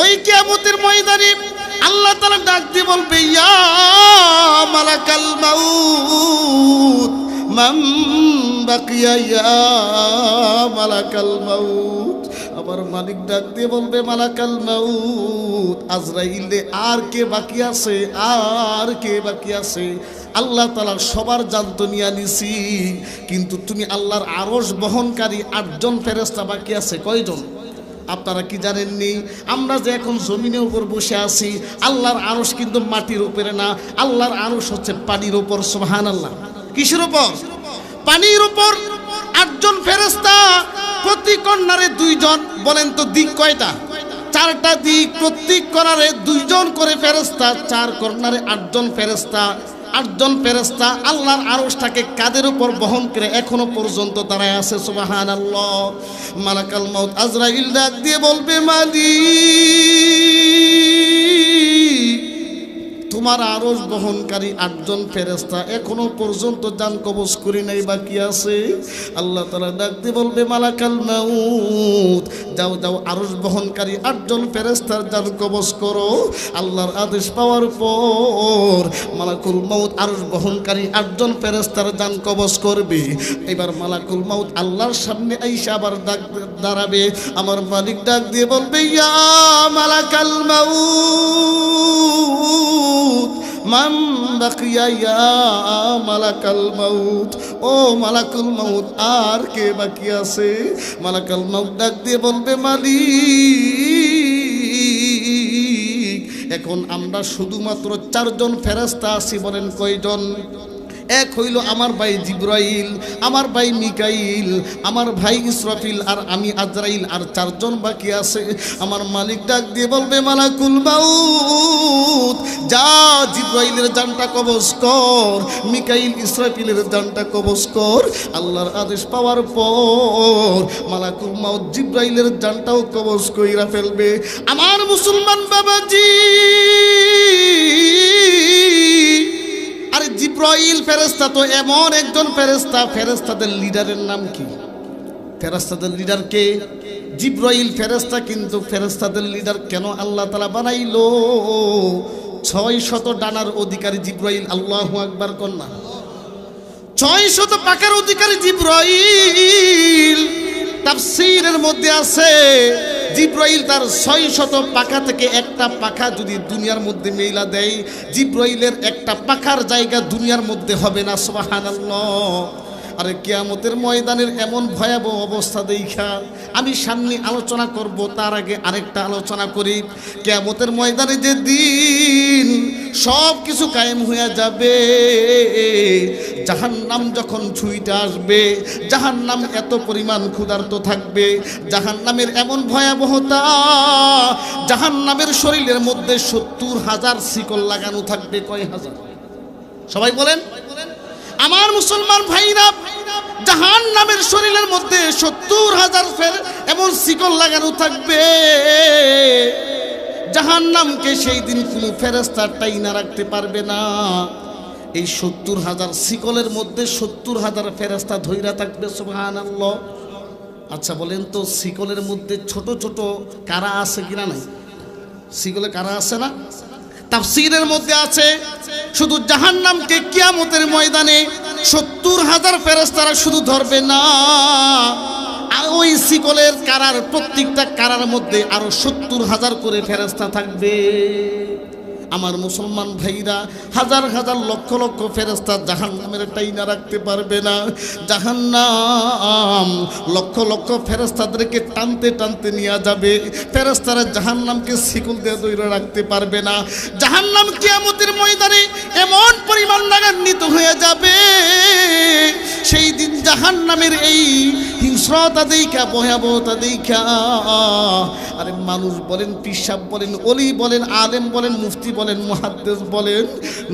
ওই কিয়ামতের ময়দানে আল্লাহ তাআলা ডাক দিয়ে বলবে, ইয়া মালাকাল মাউত ইয়া মালাকাল মাউত। আমার মালিক ডাক দিয়ে বলবে, মালাকাল মাউত, আজরাইল আর কে বাকি আছে, আর কে বাকি আছে? আল্লাহ তালা সবার জান্ত, নিয়ে নিছি। কিন্তু তুমি আল্লাহর আরস বহনকারী আটজন ফেরেস্তা বাকি আছে কয়জন? আপনারা কি জানেননি? আমরা যে এখন জমিনের উপর বসে আছি, আল্লাহর আরস কিন্তু মাটির উপরে না, আল্লাহর আরস হচ্ছে পানির উপর সোহান আল্লাহ কিসের উপর? পানির উপর। আটজন ফেরেস্তা প্রতি কন্যারে দুইজন, বলেন তো দিক কয়টা? চারটা দিক প্রত্যেক কর্নারে দুইজন করে ফেরেস্তা চার কর্নারে আটজন ফেরেস্তা আটজন পেরেস্তা আল্লাহর আরশটাকে কাদের উপর বহন করে এখনও পর্যন্ত দাঁড়ায় আছে? সুবাহান আল্লাহ মালাকাল মত আজরাইল ডাক দিয়ে বলবে, মালিক। তোমার আরস বহনকারী আটজন ফেরেস্তা এখনও পর্যন্ত যান কবজ করি নাই, বাকি আছে? আল্লাহ তালা ডাকতে বলবে, মালাকাল মাউত। যাও যাও আরস বহনকারী আটজন ফেরেস্তার যান কবজ করো। আল্লাহর আদেশ পাওয়ার পর মালাকুল মাউত আরস বহনকারী আটজন ফেরেস্তার যান কবজ করবে। এবার মালাকুল মাউত আল্লাহর সামনে আইসা আবার ডাক দাঁড়াবে। আমার মালিক ডাক দিয়ে বলবে, ইয়া মালাকাল মাউত! মান বাকিয়া ইয়া মালাকাল মাউত, ও মালাকুল মাউত, আর কে বাকি আছে? মালাকাল মাউত ডাক দিয়ে বলবে মালি এখন আমরা শুধুমাত্র চারজন ফেরাস্তা আছি বলেন কয়জন? এক হইল আমার ভাই জিব্রাইল, আমার ভাই মিকাইল, আমার ভাই ইসরাফিল, আর আমি আজরাইল, আর চারজন বাকি আছে। আমার মালিক ডাক দিয়ে বলবে, মালাকুল মাউত, যা জিব্রাইলের জানটা কবজ কর, মিকাইল ইসরাফিলের জানটা কবজ কর, আল্লাহর আদেশ পাওয়ার পর মালাকুল মাউত জিব্রাইলের জানটাও কবজ কইরা ফেলবে। আমার মুসলমান বাবাজি আরে জিব্রাইল ফেরেস্তা তো এমন একজন ফেরেস্তা ফেরেস্তাদের লিডারের নাম কি? ফেরেস্তাদের লিডার কে? জিব্রাইল ফেরেস্তা কিন্তু ফেরেস্তাদের লিডার কেন আল্লাহ তালা বানাইলো? ছয় শত ডানার অধিকারী জিব্রাইল, আল্লাহ আকবার কন্যা ছয় শত পাকার অধিকারী জিব্রাইল, তাফসীরের মধ্যে আছে জিব্রাইল তার ছয় শত পাখা থেকে একটা পাখা যদি দুনিয়ার মধ্যে মেইলা দেয়, জিব্রাইলের একটা পাখার জায়গা দুনিয়ার মধ্যে হবে না, সুবহানাল্লাহ। আরে কেয়ামতের ময়দানের এমন ভয়াবহ অবস্থা দেখা। আমি সামনে আলোচনা করব, তার আগে আরেকটা আলোচনা করি। কেয়ামতের ময়দানে যে দিন সব কিছু কায়েম হয়ে যাবে। জাহান্নাম যখন ছুঁইতে আসবে, জাহান্নাম এত পরিমাণ ক্ষুধার্ত থাকবে। জাহান্নামের এমন ভয়াবহতা, জাহান্নামের শরীরের মধ্যে সত্তর হাজার শিকল লাগানো থাকবে। কয় হাজার? সবাই বলেন বলেন? আমার মুসলমান ভাইরা জাহান নামের শরীরের মধ্যে সত্তর হাজার ফের এমন শিকল লাগানো থাকবে। জাহান নামকে সেই দিন কোনো ফেরেস্তার টাইনা রাখতে পারবে না। এই সত্তর হাজার শিকলের মধ্যে সত্তর হাজার ফেরেস্তা ধৈরা থাকবে সুবহান আচ্ছা বলেন তো, শিকলের মধ্যে ছোট ছোট কারা আছে কিনা নাই? শিকলে কারা আছে না? তাফসিরের মধ্যে আছে, শুধু জাহান্নামকে কিয়ামতের ময়দানে সত্তর হাজার ফেরেস্তারা শুধু ধরবে না। ওই শিকলের কারার, প্রত্যেকটা কারার মধ্যে আরও সত্তর হাজার করে ফেরস্তা থাকবে। আমার মুসলমান ভাইরা, হাজার হাজার লক্ষ লক্ষ ফেরেস্তা জাহান নামের টাইনা রাখতে পারবে না। জাহান্নাম লক্ষ লক্ষ ফেরেস্তাদেরকে টানতে টানতে নিয়ে যাবে। ফেরেস্তারা জাহান নামকে শিকল দিয়ে দৈরা রাখতে পারবে না। জাহান নাম কিয়ামতের ময়দানে এমন পরিমাণ লাগান্বিত হয়ে যাবে। সেই দিন জাহান নামের এই হিংস্রতা দেখা ভয়াবহতা দেখা আরে মানুষ বলেন, পিসাব বলেন অলি বলেন, আলেম বলেন, মুফতি বলেন, মুহাদ্দেস বলেন,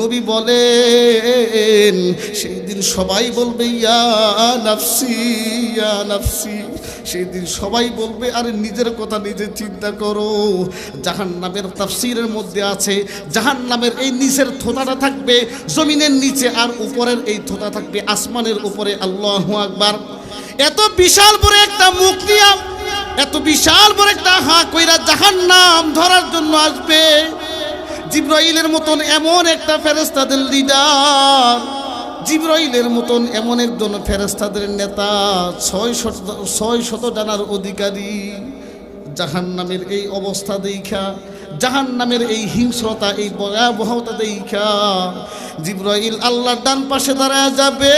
নবী বলেন সেই দিন সবাই বলবে, ইয়া নাফসি ইয়া নাফসি। সেই দিন সবাই বলবে, আরে নিজের কথা নিজে চিন্তা করো। জাহান নামের তাফসিরের মধ্যে আছে জাহান নামের এই নিচের থোতাটা থাকবে, জমিনের নিচে আর উপরের এই থোতা থাকবে, আসমানের উপরে, আল্লাহ আকবার। এত বিশাল বড় একটা নিয়ে এত বিশাল বড় একটা হা কইরা জাহান নাম ধরার জন্য আসবে। জিব্রাইলের মতন এমন একটা ফেরেস্তাদের লিডার জিব্রাইলের মতন এমন একজন ফেরেস্তাদের নেতা, ছয় শত ছয় শত জানার অধিকারী জাহান নামের এই অবস্থা দেখা জাহান নামের এই হিংস্রতা, এই ভয়াবহতা দেখা জিব্রাইল আল্লাহর ডান পাশে দাঁড়ায় যাবে।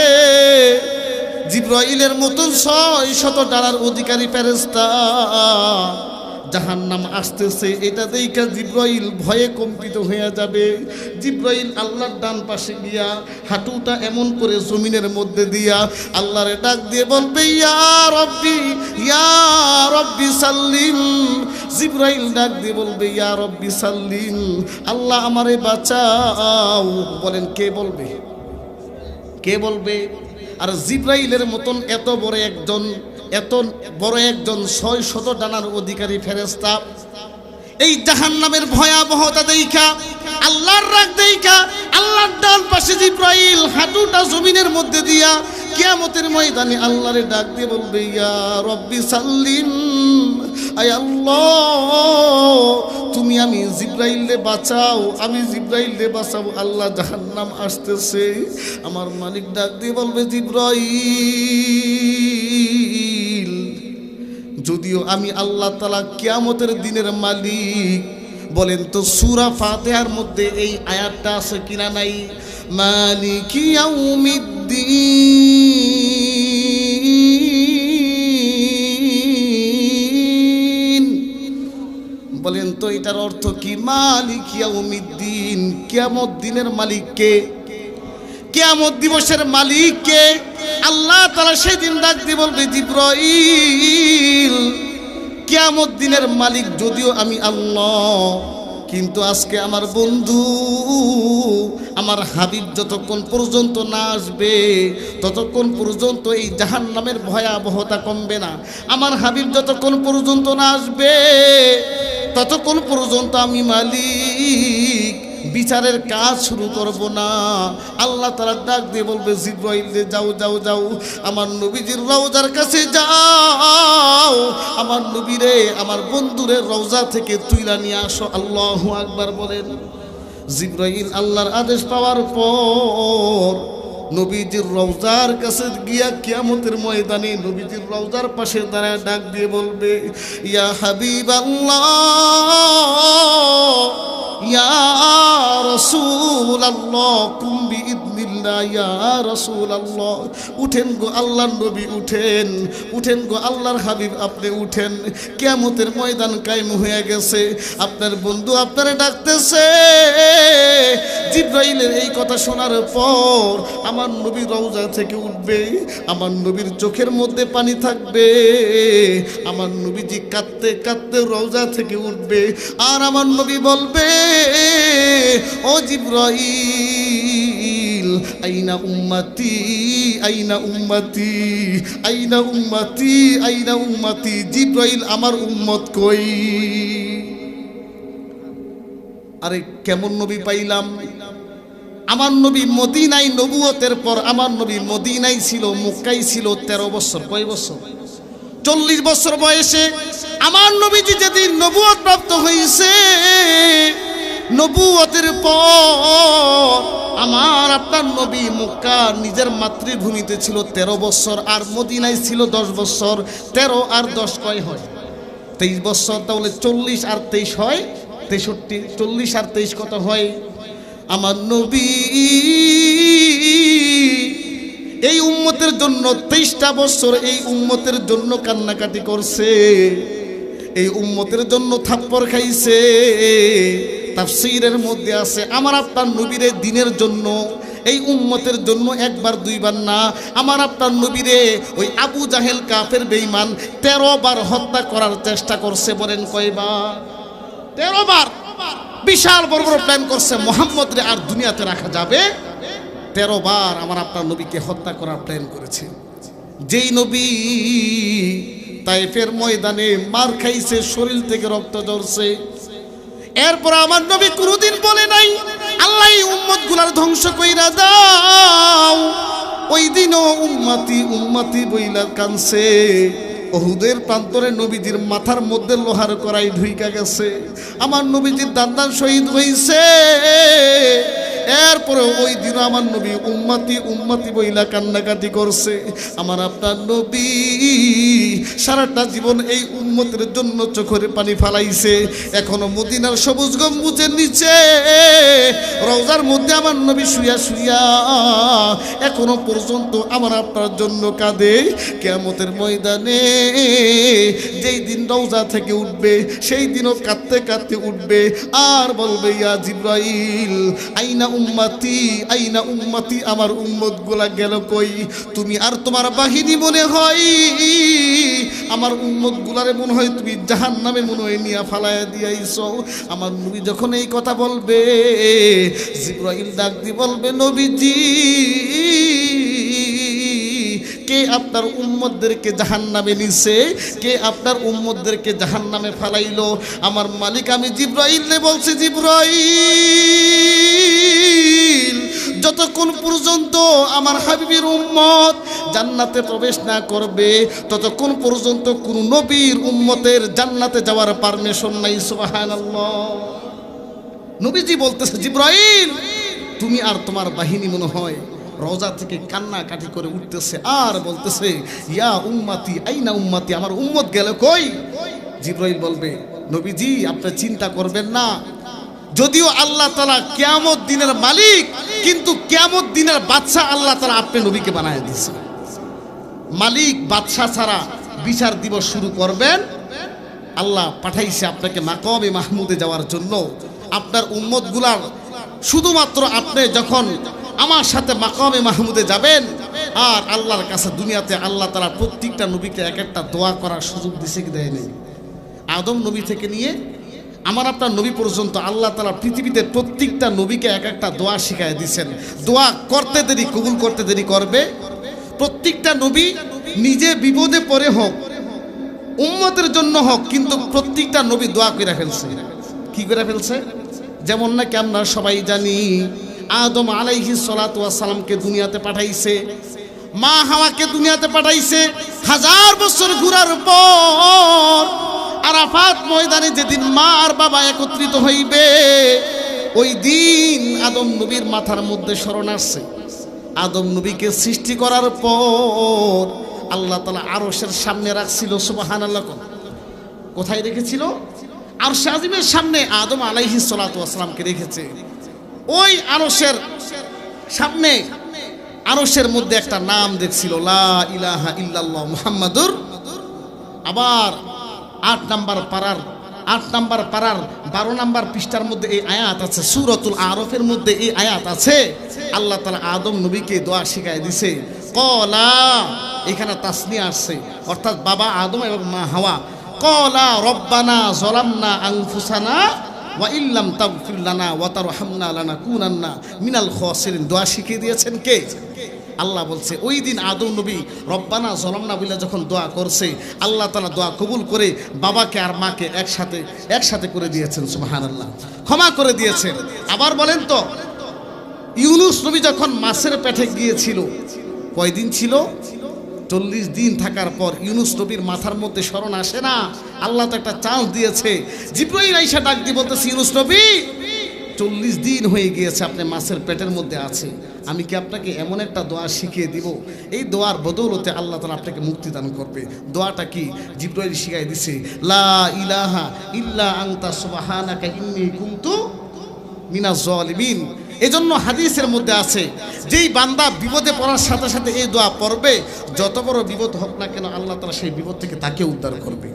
জিব্রাইলের মতন ছয় শত ডানার অধিকারী ফেরেস্তা জাহান্নাম আসতেছে, এটা দেখা জিব্রাইল ভয়ে কম্পিত হয়ে যাবে। জিব্রাইল আল্লাহর ডান পাশে গিয়া হাঁটুটা এমন করে জমিনের মধ্যে দিয়া আল্লাহরে ডাক দিয়ে বলবে, ইয়া রব্বি, ইয়া সাল্লিম জিব্রাইল ডাক দিয়ে বলবে, ইয়া রব্বি সাল্লিম আল্লাহ আমারে বাঁচাও। বলেন, কে বলবে? কে বলবে? আর জিব্রাইলের মতন এত বড় একজন এত বড় একজন ছয় শত ডানার অধিকারী ফেরেস্তা এই জাহান নামের ভয়াবহতা দেখা আল্লাহর রাগ দেখা আল্লাহর ডান পাশে জিব্রাইল হাঁটুটা জমিনের মধ্যে দিয়া কিয়ামতের ময়দানে আল্লাহরে ডাক দিয়ে বলবে, ইয়া রব্বি সাল্লিম। আয় আল্লাহ, তুমি আমি জিব্রাইলে বাঁচাও, আমি জিব্রাইলে বাঁচাও। আল্লাহ জাহান্নাম আসতেছে। আমার মালিক ডাক দিয়ে বলবে, জিব্রাইল। যদিও আমি আল্লাহ তালা কিয়ামতের দিনের মালিক, বলেন তো সুরা ফাতেহার মধ্যে এই আয়াতটা আছে কিনা নাই? মালিক ইয়াউমিদ্দিন। বলেন তো এটার অর্থ কি? মালিক ইয়াউমিদ্দিন। কিয়ামত দিনের মালিক কে? কিয়ামত দিবসের মালিক কে? আল্লাহ তালা সেদিন ডাক দিয়ে বলবে, জিব্রাইল, কিয়ামত দিনের মালিক যদিও আমি আল্লাহ, কিন্তু আজকে আমার বন্ধু, আমার হাবিব যতক্ষণ পর্যন্ত না আসবে, ততক্ষণ পর্যন্ত এই জাহান নামের ভয়াবহতা কমবে না। আমার হাবিব যতক্ষণ পর্যন্ত না আসবে, ততক্ষণ পর্যন্ত আমি মালিক। বিচারের কাজ শুরু করব না। আল্লাহ তারা ডাক দিয়ে বলবে, জিব্রাইলে যাও যাও যাও। আমার নবীজির রওজার কাছে যাও। আমার নবীরে আমার বন্ধুরে রওজা থেকে তুইলা নিয়ে আসো। আল্লাহ আকবার বলেন। জিব্রাইল আল্লাহর আদেশ পাওয়ার পর নবীজির রওজার কাছে গিয়া কিয়ামতের ময়দানে নবীজির রওজার পাশে দাঁড়ায় ডাক দিয়ে বলবে, ইয়া হাবিব আল্লাহ ইয়া রসুল আল্লাহ কুম্বি উঠেন গো আল্লাহর নবী, উঠেন। উঠেন গো আল্লাহর হাবিব, আপনি উঠেন। কেয়ামতের ময়দান কায়েম হয়ে গেছে। আপনার বন্ধু আপনারা ডাকতেছে। জিব্রাইলের এই কথা শোনার পর আমার নবী রওজা থেকে উঠবে। আমার নবীর চোখের মধ্যে পানি থাকবে। আমার নবীজি কাঁদতে কাঁদতে রওজা থেকে উঠবে। আর আমার নবী বলবে, ও জিব্রাইল আইনা উম্মতি আইনা উম্মতি আইনা উম্মতি আইনা উম্মতি জিব্রাইল আমার উম্মত কই? আরে কেমন নবী পাইলাম? আমার নবী মদিনাই নবুয়তের পর আমার নবী মদিনাই ছিল মক্কাই ছিল তেরো বছর। কয় বছর? চল্লিশ বছর বয়সে আমার নবীজি যেদিন নবুয়ত প্রাপ্ত হয়েছে নবুয়তের পর আমার আপনার নবী মক্কা নিজের মাতৃভূমিতে ছিল তেরো বছর আর মদিনায় ছিল দশ বছর তেরো আর দশ কয় হয়? তেইশ বছর তাহলে চল্লিশ আর তেইশ হয়? তেষট্টি, চল্লিশ আর তেইশ কত হয়? আমার নবী এই উম্মতের জন্য তেইশটা বছর এই উম্মতের জন্য কান্নাকাটি করছে। এই উম্মতের জন্য থাপ্পর খাইছে। তাফসীরের মধ্যে আছে, আমার আপনার নবীরে দিনের জন্য এই উম্মতের জন্য একবার, দুইবার না। আমার আপনার নবীরে ওই আবু জাহেল কাফের বেঈমান তেরো বার হত্যা করার চেষ্টা করছে, বলেন কয়বার? তেরো বার বিশাল বড় বড় প্ল্যান করছে মোহাম্মদ রে আর দুনিয়াতে রাখা যাবে? তেরো বার আমার আপনার নবীকে হত্যা করার প্ল্যান করেছে। যেই নবী তাইফের ময়দানে মার খাইছে, শরীর থেকে রক্ত ঝরছে। এরপর আমার নবী কোনোদিন বলে নাই, আল্লাহ উম্মতগুলার ধ্বংস কইরা দাও। ওই দিনও উম্মাতি উম্মাতি বইলা কানছে। ওহুদের প্রান্তরে নবীজির মাথার মধ্যে লোহার করাই ঢুইকা গেছে। আমার নবীজির দান্দান শহীদ হইছে। এরপরে ওই দিন আমার নবী উম্মাতি উম্মাতি বইলা কান্নাকাটি করছে। আমার আপনার নবী সারাটা জীবন এই উম্মতের জন্য চোখের পানি ফালাইছে। এখনও মদিনার সবুজ গম্বুজের নিচে। রওজার মধ্যে আমার নবী শুয়া শুয়া এখনও পর্যন্ত আমার আপনার জন্য কাঁদে। কেমতের ময়দানে যেই দিন রওজা থেকে উঠবে, সেই দিনও কাঁদতে কাঁদতে উঠবে। আর বলবে, ইয়া জিব্রাইল, আইনা উম্মাতি আইনা উম্মাতি, আমার উম্মতগুলা গেল কই? তুমি আর তোমার বাহিনী মনে হয়, আমার উম্মত গুলারে মনে হয় তুমি জাহান নামে মনে হয় নিয়া ফালাইয়া দিয়াইছ। আমার নবী যখন এই কথা বলবে, জিব্রাইল ডাক দি বলবে, নবীজি, কে আপনার উম্মতদেরকে জাহান নামে নিছে? কে আপনার উম্মতদেরকে জাহান নামে ফালাইলো? আমার মালিক আমি জিব্রাইলে বলছি, জিব্রাইল! যতক্ষণ পর্যন্ত আমার হাবিবের উম্মত জান্নাতে প্রবেশ না করবে, ততক্ষণ পর্যন্ত কোন নবীর উম্মতের জান্নাতে যাওয়ার পারমিশন নাই, সুবহানাল্লাহ। নবীজি বলতেছে, জিব্রাইল, তুমি আর তোমার বাহিনী মনে হয় রোজা থেকে কান্না কাটি করে উঠতেছে। আর বলতেছে, ইয়া উম্মাতি, আইনা উম্মাতি, আমার উম্মত গেল কই? জিব্রাইল বলবে, নবীজি, আপনি চিন্তা করবেন না যদিও আল্লাহ তালা কেয়ামত দিনের মালিক, কিন্তু কেয়ামত দিনের বাদশা আল্লাহ তালা আপনি নবীকে বানায় দিয়েছে মালিক বাদশাহ ছাড়া বিচার দিবস শুরু করবেন। আল্লাহ পাঠাইছে আপনাকে মাকমে মাহমুদে যাওয়ার জন্য। আপনার উম্মতগুলার শুধুমাত্র আপনি যখন আমার সাথে মাকমে মাহমুদে যাবেন, আর আল্লাহর কাছে দুনিয়াতে আল্লাহ তারা প্রত্যেকটা নবীকে এক একটা দোয়া করার সুযোগ দিছে কি দেয়নি আদম নবী থেকে নিয়ে আমার আপনার নবী পর্যন্ত আল্লাহ তালা পৃথিবীতে প্রত্যেকটা নবীকে এক একটা দোয়া শিখায় দিয়েছেন দোয়া করতে দেরি, কবুল করতে দেরি করবে। প্রত্যেকটা নবী নিজে বিপদে পড়ে হোক, উম্মতের জন্য হোক, কিন্তু প্রত্যেকটা নবী দোয়া করে ফেলছে। কি করে ফেলছে? যেমন নাকি আমরা সবাই জানি, আদম আলাইহি সালামকে দুনিয়াতে পাঠাইছে, মা হাওয়াকে দুনিয়াতে পাঠাইছে, হাজার বছর ঘুরার পর আরাফাত ময়দানে যেদিন মা আর বাবা একত্রিত হইবে, ওই দিন আদম নবীর মাথার মধ্যে স্মরণ আসছে। আদম নবীকে সৃষ্টি করার পর আল্লাহ তালা আরসের সামনে রাখছিল সুবাহান আল্লাহ কোথায় রেখেছিল? আর আজিমের সামনে আদম আলাইহি সালাতামকে রেখেছে। ওই আরসের সামনে আরসের মধ্যে একটা নাম দেখছিল, লা ইলাহা ইল্লাল্লাহ মুহাম্মাদুর আবার আট নাম্বার পাড়ার, আট নাম্বার পাড়ার বারো নাম্বার পৃষ্ঠার মধ্যে এই আয়াত আছে, সুরতুল আরফের মধ্যে এই আয়াত আছে। আল্লাহ তালা আদম নবীকে দোয়া শিখায় দিছে। কলা, এখানে তাসনি আসছে, অর্থাৎ বাবা আদম এবং মা হাওয়া। কলা, রব্বানা জলামনা আংফুসানা ওয়া ইল্লাম তাগফির লানা ওয়া তারহামনা কুনান্না মিনাল দোয়া শিখিয়ে দিয়েছেন কে? আল্লাহ বলছে, ওই দিন আদম নবী রব্বানা জলমনা বলে যখন দোয়া করছে, আল্লাহ তালা দোয়া কবুল করে বাবাকে আর মাকে একসাথে একসাথে করে দিয়েছেন সুবাহান আল্লাহ ক্ষমা করে দিয়েছেন। আবার বলেন তো, ইউনুস নবী যখন মাছের পেটে গিয়েছিল, কয়দিন ছিল? চল্লিশ দিন থাকার পর ইউনুস নবীর মাথার মধ্যে স্মরণ আসে না? আল্লাহ তো একটা চান্স দিয়েছে। জিব্রাইল আইসা ডাক দিয়ে বলতেছে, ইউনুস নবী, চল্লিশ দিন হয়ে গিয়েছে, আপনি মাছের পেটের মধ্যে আছে আমি কি আপনাকে এমন একটা দোয়া শিখিয়ে দিব? এই দোয়ার বদৌলতে আল্লাহ তালা আপনাকে মুক্তি দান করবে। দোয়াটা কি? জিব্রাইল শিখাই দিছে, লা ইলাহা ইল্লা আংতা সুবহানাকা ইন্নী কুনতু মিনা জলিমিন। এজন্য হাদিসের মধ্যে আছে, যেই বান্দা বিপদে পড়ার সাথে সাথে এই দোয়া পড়বে, যত বড় বিপদ হোক না কেন আল্লাহ তালা সেই বিপদ থেকে তাকে উদ্ধার করবে।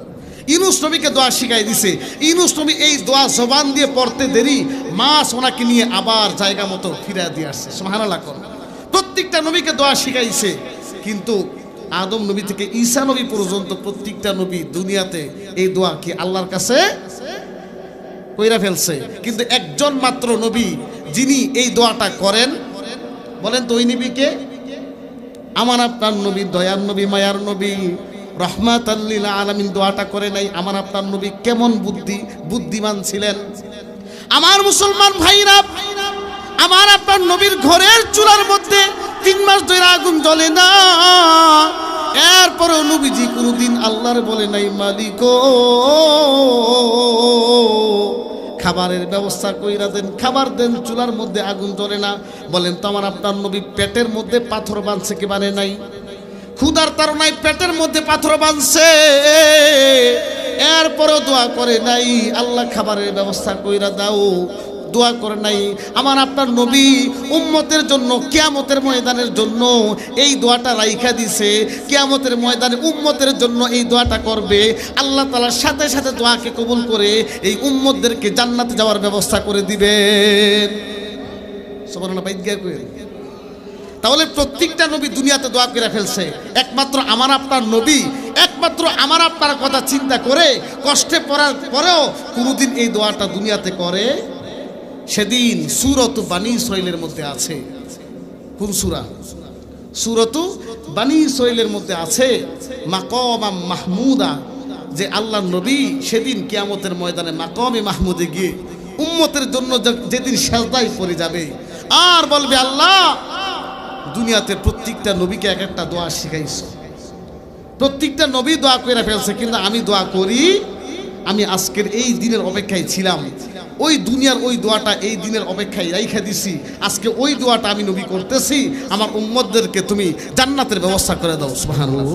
ইনুস নবীকে দোয়া শিখাই দিছে। ইনুস নবী এই দোয়া জবান দিয়ে পড়তে দেরি মাস ওনাকে নিয়ে আবার জায়গা মতো ফিরে দিয়ে আসছে। সোহানাল্লাহ কর। প্রত্যেকটা নবীকে দোয়া শিখাইছে, কিন্তু আদম নবী থেকে ঈসা নবী পর্যন্ত প্রত্যেকটা নবী দুনিয়াতে এই দোয়া কি আল্লাহর কাছে কইরা ফেলছে? কিন্তু একজন মাত্র নবী যিনি এই দোয়াটা করেন, বলেন তো ওই নবীকে, আমার আপনার নবী, দয়ার নবী, মায়ার নবী রহমাত আল্লিল আলমিন দোয়াটা করে নাই, আমার আপনার নবী কেমন বুদ্ধি, বুদ্ধিমান ছিলেন? আমার মুসলমান ভাইরা, আমার আপনার নবীর ঘরের চুলার মধ্যে তিন মাস ধরে আগুন জ্বলে না। এরপরেও নবীজি কোনোদিন আল্লাহর বলে নাই, মালিক, খাবারের ব্যবস্থা কইরা দেন, খাবার দেন, চুলার মধ্যে আগুন জ্বলে না। বলেন তো আমার আপনার নবী পেটের মধ্যে পাথর বাঁধছে কি মানে নাই? ক্ষুদার তারনায় পেটের মধ্যে পাথর বাঁধছে। এরপরেও দোয়া করে নাই। আল্লাহ খাবারের ব্যবস্থা কইরা দাও। দোয়া করে নাই। আমার আপনার নবী উম্মতের জন্য, কেয়ামতের ময়দানের জন্য এই দোয়াটা রাইখা দিছে। কেয়ামতের ময়দানে উম্মতের জন্য এই দোয়াটা করবে। আল্লাহ তালার সাথে সাথে দোয়াকে কবুল করে এই উম্মতদেরকে জান্নাতে যাওয়ার ব্যবস্থা করে দিবেন। সবার বাইদ গিয়া কইেন তাহলে প্রত্যেকটা নবী দুনিয়াতে দোয়া করে ফেলছে। একমাত্র আমার আপনার নবী, একমাত্র আমার আপনার কথা চিন্তা করে কষ্টে পড়ার পরেও কোনোদিন এই দোয়াটা দুনিয়াতে করে সেদিন সুরত বাণী ইসরাইলের মধ্যে আছে। কোন সুরা? সুরত বাণী ইসরাইলের মধ্যে আছে মাকমা মাহমুদা, যে আল্লাহ নবী সেদিন কিয়ামতের ময়দানে মাকমে মাহমুদে গিয়ে উম্মতের জন্য যেদিন সেজদায় পড়ে যাবে, আর বলবে আল্লাহ দুনিয়াতে প্রত্যেকটা নবীকে এক একটা দোয়া শিখাইছ। প্রত্যেকটা নবী দোয়া করে ফেলছে, কিন্তু আমি দোয়া করি, আমি আজকের এই দিনের অপেক্ষায় ছিলাম। ওই দুনিয়ার ওই দোয়াটা এই দিনের অপেক্ষায় রাইখা দিছি। আজকে ওই দোয়াটা আমি নবী করতেছি। আমার উম্মদদেরকে তুমি জান্নাতের ব্যবস্থা করে দাও, সুবহানাল্লাহ।